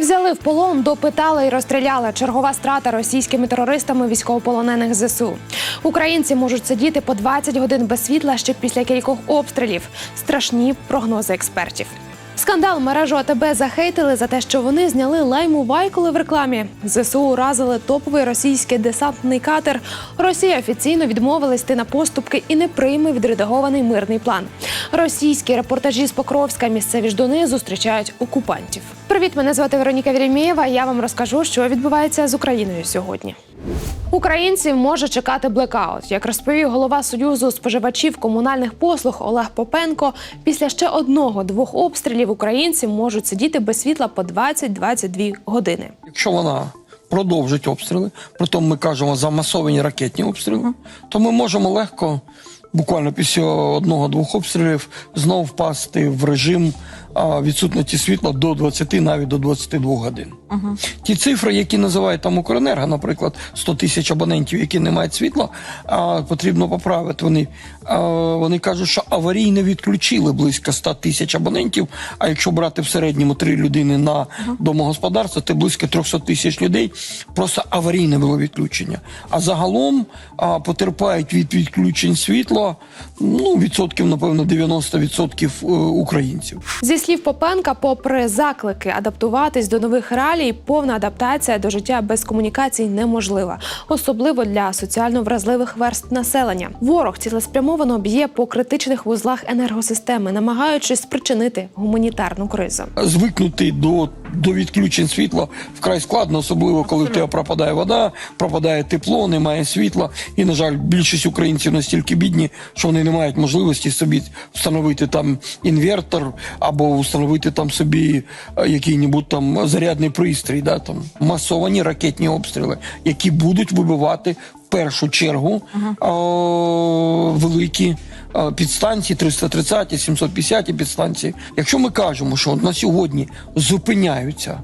Взяли в полон, допитали і розстріляли. Чергова страта російськими терористами військовополонених ЗСУ. Українці можуть сидіти по 20 годин без світла ще після кількох обстрілів. Страшні прогнози експертів. Скандал мережу АТБ захейтили за те, що вони зняли лайму Вайколи в рекламі. ЗСУ уразили топовий російський десантний катер. Росія офіційно відмовилась йти на поступки і не прийме відредагований мирний план. Російські репортажі з Покровська місцеві ждуни зустрічають окупантів. Привіт, мене звати Вероніка Вірімєєва. Я вам розкажу, що відбувається з Україною сьогодні. Українців може чекати блекаут, як розповів голова союзу споживачів комунальних послуг Олег Попенко. Після ще одного-двох обстрілів українці можуть сидіти без світла по 20-22 години. Якщо вона продовжить обстріли, притом ми кажемо за масовані ракетні обстріли, то ми можемо легко, буквально після одного-двох обстрілів, знову впасти в режим відсутності світла до 20, навіть до 22 годин. Ті цифри, які називають там Укренерго, наприклад, 100 тисяч абонентів, які не мають світла, а, потрібно поправити. Вони, а, вони кажуть, що аварійно відключили близько 100 тисяч абонентів. А якщо брати в середньому три людини на домогосподарство, це близько 300 тисяч людей. Просто аварійне було відключення. А загалом а, потерпають від відключень світла ну, відсотків, напевно, 90% е, українців. Зі слів Попенка, попри заклики адаптуватись до нових реалій, повна адаптація до життя без комунікацій неможлива, особливо для соціально вразливих верств населення. Ворог цілеспрямовано б'є по критичних вузлах енергосистеми, намагаючись спричинити гуманітарну кризу. звикнути до, до відключень світла вкрай складно, особливо коли в тебе пропадає вода, пропадає тепло, немає світла. І, на жаль, більшість українців настільки бідні, що вони не мають можливості собі встановити там інвертор або встановити там собі е, який-небудь там зарядний пристрій, да, там масовані ракетні обстріли, які будуть вибивати в першу чергу о, великі е, підстанції 330, 750 підстанції. Якщо ми кажемо, що на сьогодні зупиняються.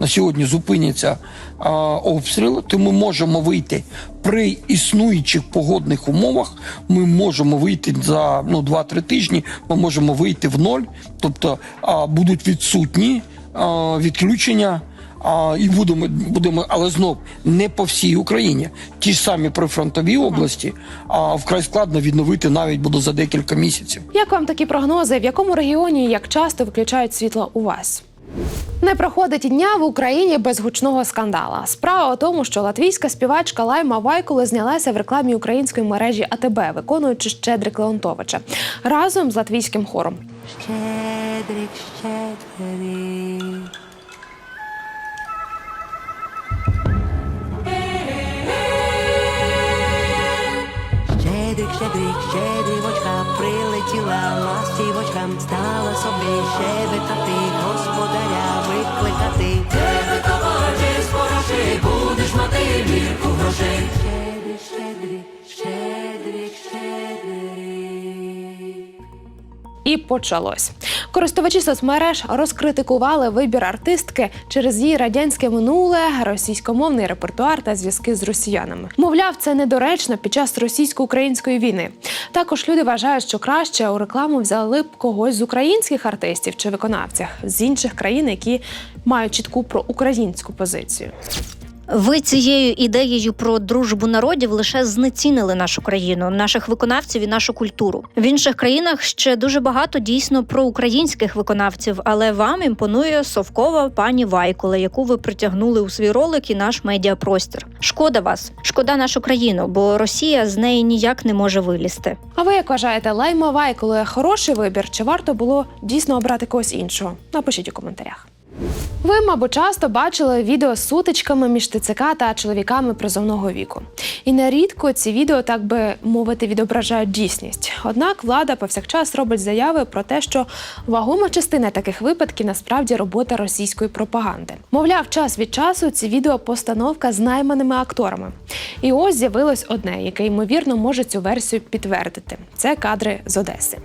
На сьогодні зупиняться а, обстріли, то ми можемо вийти при існуючих погодних умовах. Ми можемо вийти за ну 2-3 тижні. Ми можемо вийти в ноль, тобто а, будуть відсутні а, відключення. А, і будемо, будемо, але знов не по всій Україні. Ті ж самі прифронтові області, а вкрай складно відновити навіть буде за декілька місяців. Як вам такі прогнози? В якому регіоні як часто виключають світло у вас? Не проходить дня в Україні без гучного скандала. Справа у тому, що латвійська співачка Лайма Вайкуле знялася в рекламі української мережі АТБ, виконуючи Щедрик Леонтовича разом з латвійським хором. Щедрик, щедрик. Щедрик, щедрик, щедрівочка, прилетіла ластівочка, стала собі щебетати, господаря викликати. Тебе товариш, хороший, будеш мати вірку грошей. І почалось. Користувачі соцмереж розкритикували вибір артистки через її радянське минуле, російськомовний репертуар та зв'язки з росіянами. Мовляв, це недоречно під час російсько-української війни. Також люди вважають, що краще у рекламу взяли б когось з українських артистів чи виконавців з інших країн, які мають чітку проукраїнську позицію. Ви цією ідеєю про дружбу народів лише знецінили нашу країну, наших виконавців і нашу культуру. В інших країнах ще дуже багато дійсно проукраїнських виконавців, але вам імпонує совкова пані Вайкола, яку ви притягнули у свій ролик і наш медіапростір. Шкода вас, шкода нашу країну, бо Росія з неї ніяк не може вилізти. А ви як вважаєте, Лайма Вайколе хороший вибір, чи варто було дійсно обрати когось іншого? Напишіть у коментарях. Ви, мабуть, часто бачили відео з сутичками між ТЦК та чоловіками призовного віку. І нерідко ці відео, так би мовити, відображають дійсність. Однак влада повсякчас робить заяви про те, що вагома частина таких випадків насправді робота російської пропаганди. Мовляв, час від часу ці відео постановка з найманими акторами. І ось з'явилось одне, яке ймовірно може цю версію підтвердити. Це кадри з Одеси.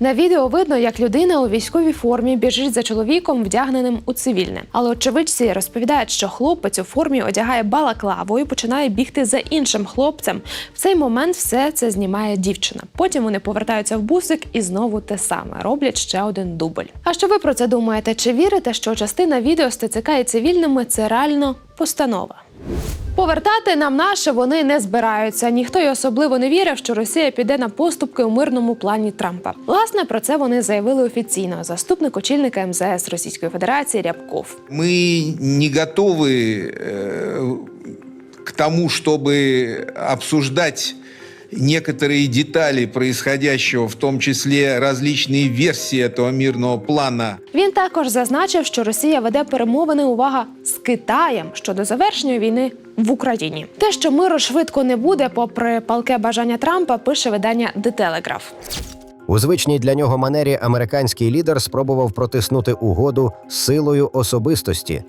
На відео видно, як людина у військовій формі біжить за чоловіком, вдягненим у цивільне. Але очевидці розповідають, що хлопець у формі одягає балаклаву і починає бігти за іншим хлопцем. В цей момент все це знімає дівчина. Потім вони повертаються в бусик і знову те саме роблять ще один дубль. А що ви про це думаєте? Чи вірите, що частина відео з і цивільними це реально постанова? Повертати нам наше вони не збираються. Ніхто й особливо не вірив, що Росія піде на поступки у мирному плані Трампа. Власне, про це вони заявили офіційно. Заступник очільника МЗС Російської Федерації Рябков. Мы не готовы э, к тому, чтобы обсуждать некоторые детали происходящего, в том числе различные версии этого мирного плана. Він також зазначив, що Росія веде перемовини увага з Китаєм щодо завершення війни в Україні. Те, що миру швидко не буде, попри палке бажання Трампа, пише видання The Telegraph. У звичній для нього манері американський лідер спробував протиснути угоду силою особистості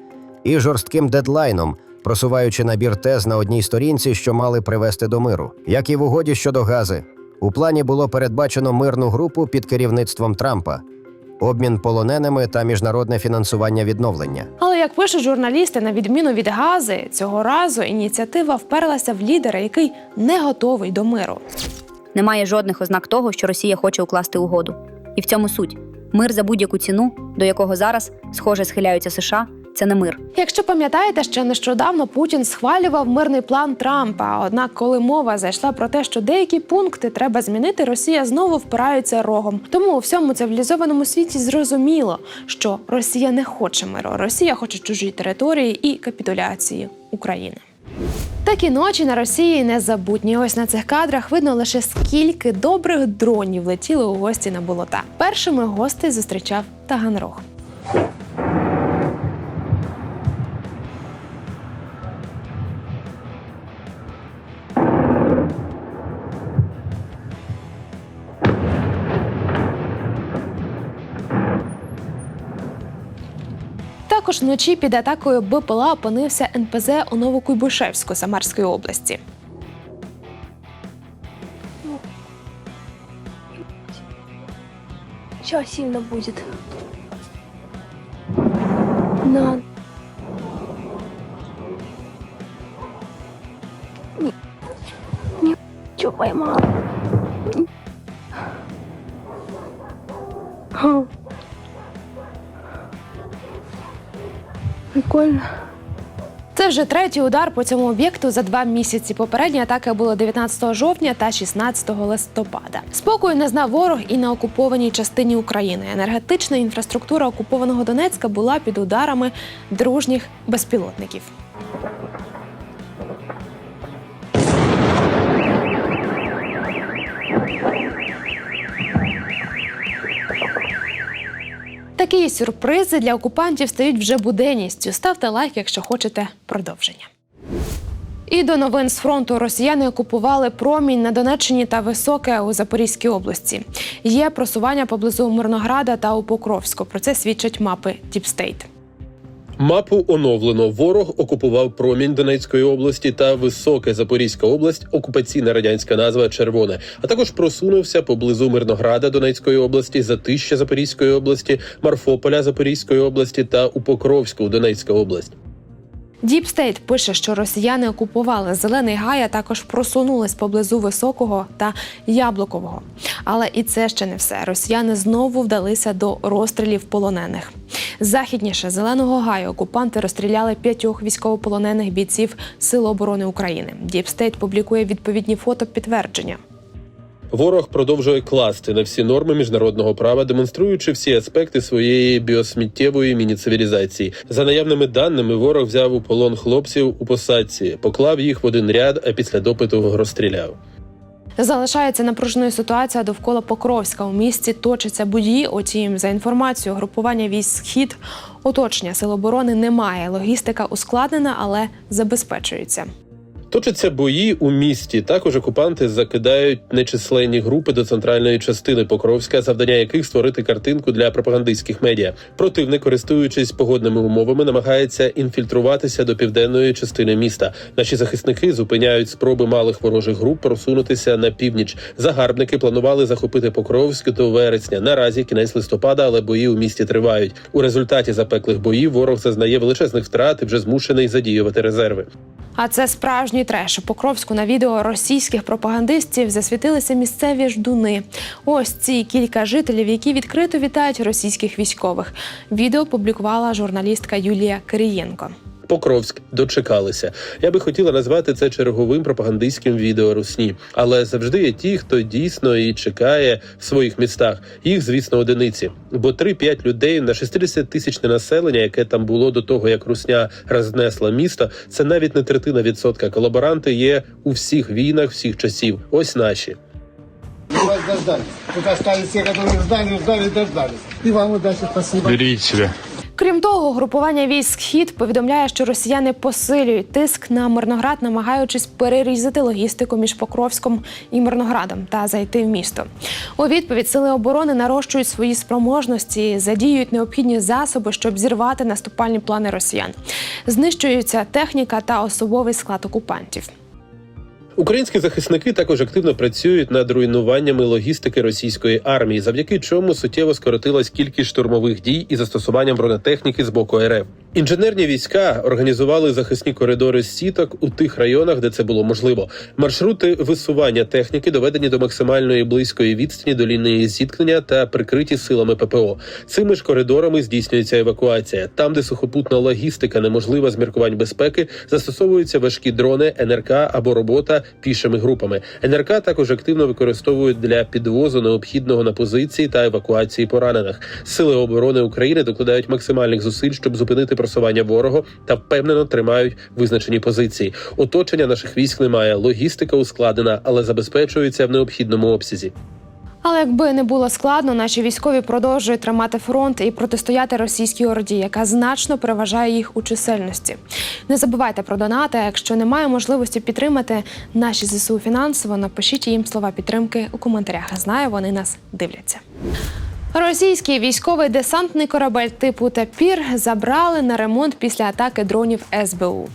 і жорстким дедлайном, просуваючи набір тез на одній сторінці, що мали привести до миру. Як і в угоді щодо гази, у плані було передбачено мирну групу під керівництвом Трампа, обмін полоненими та міжнародне фінансування відновлення. Але як пишуть журналісти, на відміну від гази, цього разу ініціатива вперлася в лідера, який не готовий до миру. Немає жодних ознак того, що Росія хоче укласти угоду. І в цьому суть. Мир за будь-яку ціну, до якого зараз, схоже, схиляються США, це не мир. Якщо пам'ятаєте, ще нещодавно Путін схвалював мирний план Трампа. Однак, коли мова зайшла про те, що деякі пункти треба змінити, Росія знову впирається рогом. Тому у всьому цивілізованому світі зрозуміло, що Росія не хоче миру. Росія хоче чужі території і капітуляції України. Такі ночі на Росії незабутні. Ось на цих кадрах видно лише скільки добрих дронів летіли у гості на болота. Першими гостей зустрічав Таганрог. Також вночі під атакою БПЛА опинився НПЗ у Новокуйбишевську Самарської області. Сейчас сильно будет. На. Не. Не. Чё поймал? Прикольно. Це вже третій удар по цьому об'єкту за два місяці. Попередні атаки були 19 жовтня та 16 листопада. Спокою не знав ворог і на окупованій частині України. Енергетична інфраструктура окупованого Донецька була під ударами дружніх безпілотників. Такі сюрпризи для окупантів стають вже буденністю. Ставте лайк, якщо хочете продовження. І до новин з фронту росіяни окупували промінь на Донеччині та високе у Запорізькій області. Є просування поблизу Мирнограда та у Покровську. Про це свідчать мапи Діпстейт. Мапу оновлено. Ворог окупував промінь Донецької області та Високе Запорізька область, окупаційна радянська назва Червоне, а також просунувся поблизу Мирнограда Донецької області, Затища Запорізької області, Марфополя Запорізької області та у Покровську Донецька область. Діпстейт пише, що росіяни окупували зелений гай, а також просунулись поблизу високого та яблукового. Але і це ще не все. Росіяни знову вдалися до розстрілів полонених. Західніше зеленого гаю окупанти розстріляли п'ятьох військовополонених бійців Сил оборони України. Діпстейт публікує відповідні фото підтвердження. Ворог продовжує класти на всі норми міжнародного права, демонструючи всі аспекти своєї біосміттєвої міні-цивілізації. За наявними даними, ворог взяв у полон хлопців у посадці, поклав їх в один ряд, а після допиту розстріляв. Залишається напруженою ситуація довкола Покровська. У місті точаться бої. Утім, за інформацією групування військ схід оточення сил оборони немає. Логістика ускладнена, але забезпечується. Точаться бої у місті. Також окупанти закидають нечисленні групи до центральної частини Покровська, завдання яких створити картинку для пропагандистських медіа. Противник, користуючись погодними умовами, намагається інфільтруватися до південної частини міста. Наші захисники зупиняють спроби малих ворожих груп просунутися на північ. Загарбники планували захопити Покровськ до вересня. Наразі кінець листопада, але бої у місті тривають. У результаті запеклих боїв ворог зазнає величезних втрат і вже змушений задіювати резерви. А це справжній треш. У Покровську на відео російських пропагандистів засвітилися місцеві ждуни. Ось ці кілька жителів, які відкрито вітають російських військових. Відео публікувала журналістка Юлія Кирієнко. Покровськ дочекалися. Я би хотіла назвати це черговим пропагандистським відео русні, але завжди є ті, хто дійсно і чекає в своїх містах. Їх, звісно, одиниці. Бо 3-5 людей на 60 тисячне населення, яке там було до того, як русня рознесла місто, це навіть не третина відсотка. Колаборанти є у всіх війнах, всіх часів. Ось наші. Вас дождались. Тут остались те, которые ждали, ждали, дождались. И вам удачи, спасибо. Берегите себя. Крім того, групування військ Схід повідомляє, що росіяни посилюють тиск на Мирноград, намагаючись перерізати логістику між Покровськом і Мирноградом та зайти в місто. У відповідь сили оборони нарощують свої спроможності, задіюють необхідні засоби, щоб зірвати наступальні плани росіян. Знищуються техніка та особовий склад окупантів. Українські захисники також активно працюють над руйнуваннями логістики російської армії, завдяки чому суттєво скоротилась кількість штурмових дій і застосуванням бронетехніки з боку РФ. Інженерні війська організували захисні коридори сіток у тих районах, де це було можливо. Маршрути висування техніки доведені до максимальної близької відстані до лінії зіткнення та прикриті силами ППО. Цими ж коридорами здійснюється евакуація. Там, де сухопутна логістика неможлива з міркувань безпеки, застосовуються важкі дрони, НРК або робота пішими групами. НРК також активно використовують для підвозу необхідного на позиції та евакуації поранених. Сили оборони України докладають максимальних зусиль, щоб зупинити просування ворога та впевнено тримають визначені позиції. Оточення наших військ немає. Логістика ускладнена, але забезпечується в необхідному обсязі. Але якби не було складно, наші військові продовжують тримати фронт і протистояти російській орді, яка значно переважає їх у чисельності. Не забувайте про донати. а Якщо немає можливості підтримати наші зсу фінансово, напишіть їм слова підтримки у коментарях. Знаю, вони нас дивляться. Російський військовий десантний корабель типу Тапір забрали на ремонт після атаки дронів СБУ.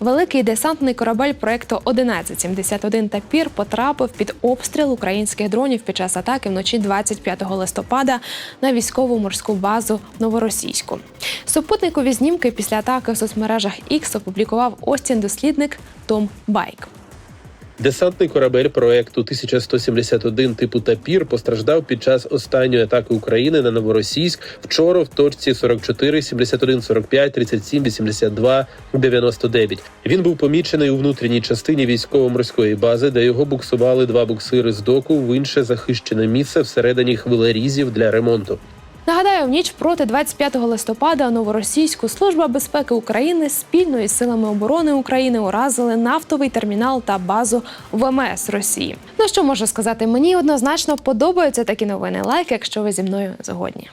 Великий десантний корабель проекту 1171 Тапір потрапив під обстріл українських дронів під час атаки вночі 25 листопада на військову морську базу Новоросійську. Супутникові знімки після атаки в соцмережах X опублікував Остін дослідник Том Байк. Десантний корабель проекту 1171 типу Тапір постраждав під час останньої атаки України на Новоросійськ вчора в точці 44, 71, 45, 37, 82, 99. Він був помічений у внутрішній частині військово-морської бази, де його буксували два буксири з доку в інше захищене місце всередині хвилерізів для ремонту. Нагадаю, в ніч проти 25 листопада Новоросійську служба безпеки України спільно із силами оборони України уразили нафтовий термінал та базу ВМС Росії. Ну що можу сказати? Мені однозначно подобаються такі новини. Лайк, якщо ви зі мною згодні.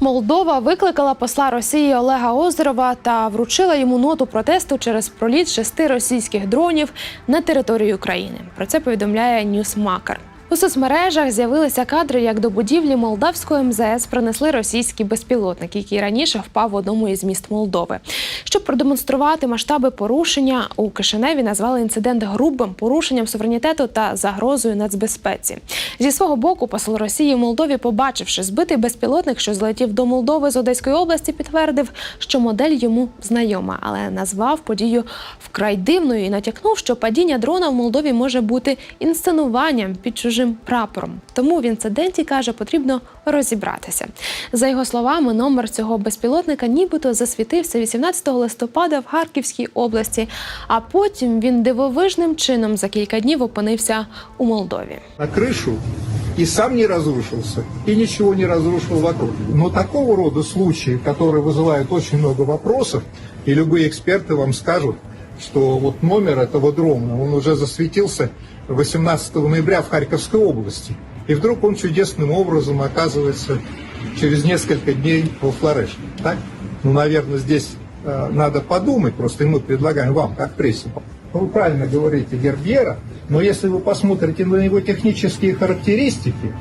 Молдова викликала посла Росії Олега Озерова та вручила йому ноту протесту через проліт шести російських дронів на територію України. Про це повідомляє Ньюсмакер. У соцмережах з'явилися кадри, як до будівлі молдавської МЗС принесли російський безпілотник, який раніше впав в одному із міст Молдови. Щоб продемонструвати масштаби порушення, у Кишиневі назвали інцидент грубим порушенням суверенітету та загрозою нацбезпеці. Зі свого боку, посол Росії в Молдові, побачивши збитий безпілотник, що злетів до Молдови з Одеської області, підтвердив, що модель йому знайома, але назвав подію вкрай дивною і натякнув, що падіння дрона в Молдові може бути інсценуванням під чужим прапором. Тому в інциденті каже, потрібно розібратися. За його словами, номер цього безпілотника нібито засвітився 18 листопада в Харківській області, а потім він дивовижним чином за кілька днів опинився у Молдові. На крышу и сам не разрушился, и ничего не разрушил вокруг. Но такого рода случаи, которые вызывают очень много вопросов, и любые эксперты вам скажут, что вот номер этого дрона, он уже засветился 18 ноября в Харьковской области. И вдруг он чудесным образом оказывается через несколько дней во Флореше. Так? Ну, наверное, здесь э, надо подумать, просто и мы предлагаем вам, как прессе, вы правильно говорите, Гербьера, но если вы посмотрите на его технические характеристики,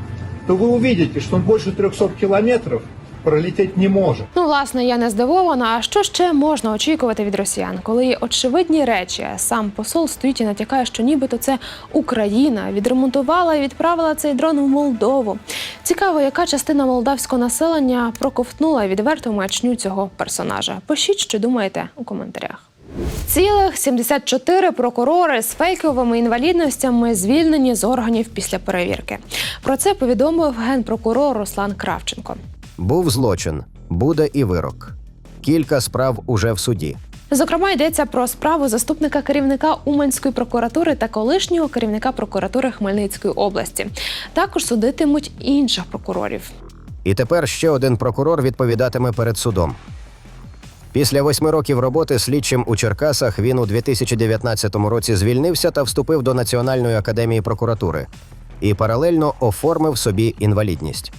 то вы увидите, что он больше 300 километров пролететь не может. Ну, власне, я не здивована. А що ще можна очікувати від росіян, коли очевидні речі? Сам посол стоїть і натякає, що нібито це Україна відремонтувала і відправила цей дрон в Молдову. Цікаво, яка частина молдавського населення проковтнула відверту маячню цього персонажа. Пишіть, що думаєте у коментарях. Цілих 74 прокурори з фейковими інвалідностями звільнені з органів після перевірки. Про це повідомив генпрокурор Руслан Кравченко. Був злочин, буде і вирок. Кілька справ уже в суді. Зокрема, йдеться про справу заступника керівника Уманської прокуратури та колишнього керівника прокуратури Хмельницької області. Також судитимуть інших прокурорів. І тепер ще один прокурор відповідатиме перед судом. Після восьми років роботи слідчим у Черкасах він у 2019 році звільнився та вступив до Національної академії прокуратури і паралельно оформив собі інвалідність.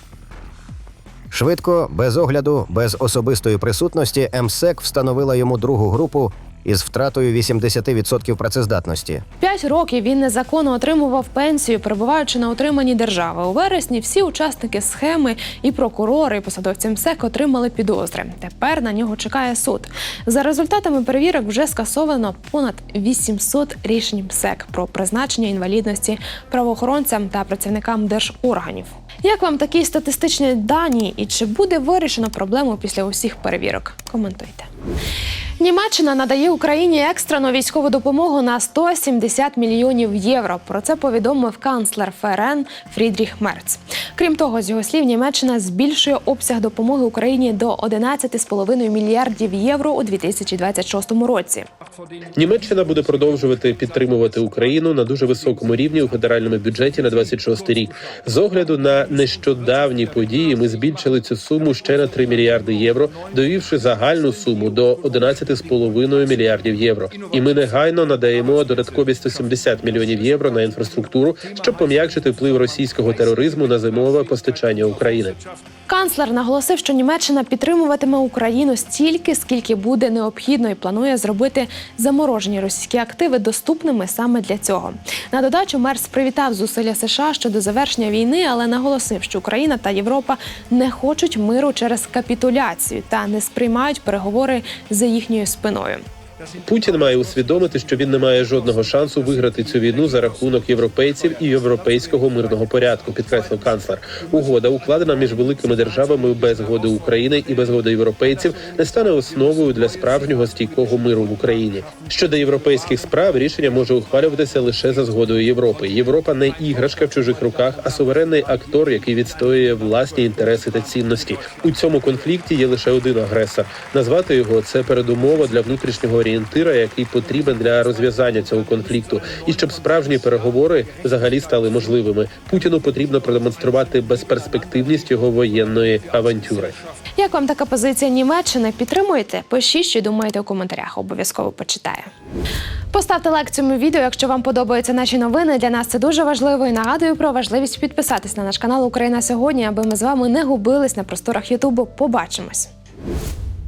Швидко, без огляду, без особистої присутності, МСЕК встановила йому другу групу із втратою 80% працездатності. П'ять років він незаконно отримував пенсію, перебуваючи на утриманні держави. У вересні всі учасники схеми, і прокурори, і посадовці МСЕК отримали підозри. Тепер на нього чекає суд. За результатами перевірок вже скасовано понад 800 рішень МСЕК про призначення інвалідності правоохоронцям та працівникам держорганів. Як вам такі статистичні дані, і чи буде вирішено проблему після усіх перевірок? Коментуйте. Німеччина надає Україні екстрену військову допомогу на 170 мільйонів євро. Про це повідомив канцлер ФРН Фрідріх Мерц. Крім того, з його слів, Німеччина збільшує обсяг допомоги Україні до 11,5 мільярдів євро у 2026 році. Німеччина буде продовжувати підтримувати Україну на дуже високому рівні у федеральному бюджеті на 26 рік. З огляду на нещодавні події, ми збільшили цю суму ще на 3 мільярди євро, довівши загальну суму до 11,5 мільярдів євро. І ми негайно надаємо додаткові 170 мільйонів євро на інфраструктуру, щоб пом'якшити вплив російського тероризму на зимове постачання України. Канцлер наголосив, що Німеччина підтримуватиме Україну стільки, скільки буде необхідно, і планує зробити заморожені російські активи доступними саме для цього. На додачу Мерс привітав зусилля США щодо завершення війни, але наголосив, що Україна та Європа не хочуть миру через капітуляцію та не сприймають переговори за їхньою спиною. Путін має усвідомити, що він не має жодного шансу виграти цю війну за рахунок європейців і європейського мирного порядку. Підкреслив канцлер. Угода, укладена між великими державами без згоди України і без згоди європейців, не стане основою для справжнього стійкого миру в Україні. Щодо європейських справ, рішення може ухвалюватися лише за згодою Європи. Європа не іграшка в чужих руках, а суверенний актор, який відстоює власні інтереси та цінності. У цьому конфлікті є лише один агресор. Назвати його це передумова для внутрішнього орієнтира, який потрібен для розв'язання цього конфлікту, і щоб справжні переговори взагалі стали можливими. Путіну потрібно продемонструвати безперспективність його воєнної авантюри. Як вам така позиція Німеччини? Підтримуєте? Пишіть, що думаєте у коментарях. Обов'язково почитаю. Поставте лайк цьому відео, якщо вам подобаються наші новини. Для нас це дуже важливо. І нагадую про важливість підписатись на наш канал Україна сьогодні, аби ми з вами не губились на просторах Ютубу. Побачимось.